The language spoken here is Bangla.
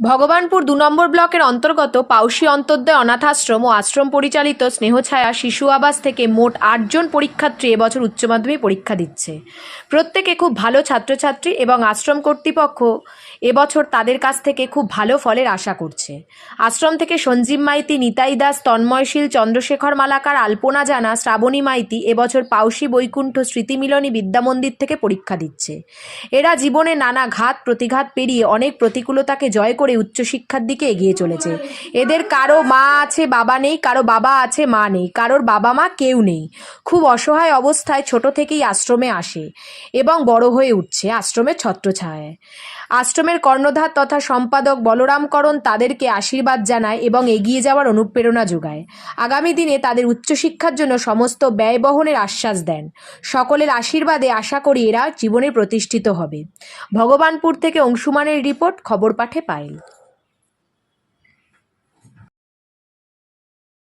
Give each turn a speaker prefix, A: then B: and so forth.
A: ভগবানপুর দু নম্বর ব্লকের অন্তর্গত পাউশি অন্তর্দয় অনাথাশ্রম ও আশ্রম পরিচালিত স্নেহছায়া শিশু আবাস থেকে মোট আটজন পরীক্ষার্থী এবছর উচ্চ মাধ্যমিক পরীক্ষা দিচ্ছে। প্রত্যেকে খুব ভালো ছাত্রছাত্রী এবং আশ্রম কর্তৃপক্ষ এবছর তাদের কাছ থেকে খুব ভালো ফলের আশা করছে। আশ্রম থেকে সঞ্জীব মাইতি, নিতাই দাস তন্ময়শীল চন্দ্রশেখর মালাকার, আলপনা জানা, শ্রাবণী মাইতি এবছর পাউশি বৈকুণ্ঠ স্মৃতিমিলনী বিদ্যামন্দির থেকে পরীক্ষা দিচ্ছে। এরা জীবনে নানা ঘাত, প্রতিঘাত পেরিয়ে অনেক প্রতিকূলতাকে জয় করে উচ্চশিক্ষার দিকে এগিয়ে চলেছে। এদের কারও মা আছে, বাবা নেই, কারও বাবা আছে, মা নেই, কারোর বাবা মা কেউ নেই। খুব অসহায় অবস্থায় ছোট থেকেই আশ্রমে আসে এবং বড় হয়ে উঠছে আশ্রমের ছত্রছায়ায়। আশ্রমের কর্ণধার তথা সম্পাদক বলরামকরণ তাদেরকে আশীর্বাদ জানায় এবং এগিয়ে যাওয়ার অনুপ্রেরণা যোগায়। আগামী দিনে তাদের উচ্চশিক্ষার জন্য সমস্ত ব্যয় বহনের আশ্বাস দেন। সকলের আশীর্বাদে আশা করি এরা জীবনে প্রতিষ্ঠিত হবে। ভগবানপুর থেকে অংশুমানের রিপোর্ট, খবর পাঠে পায়েল।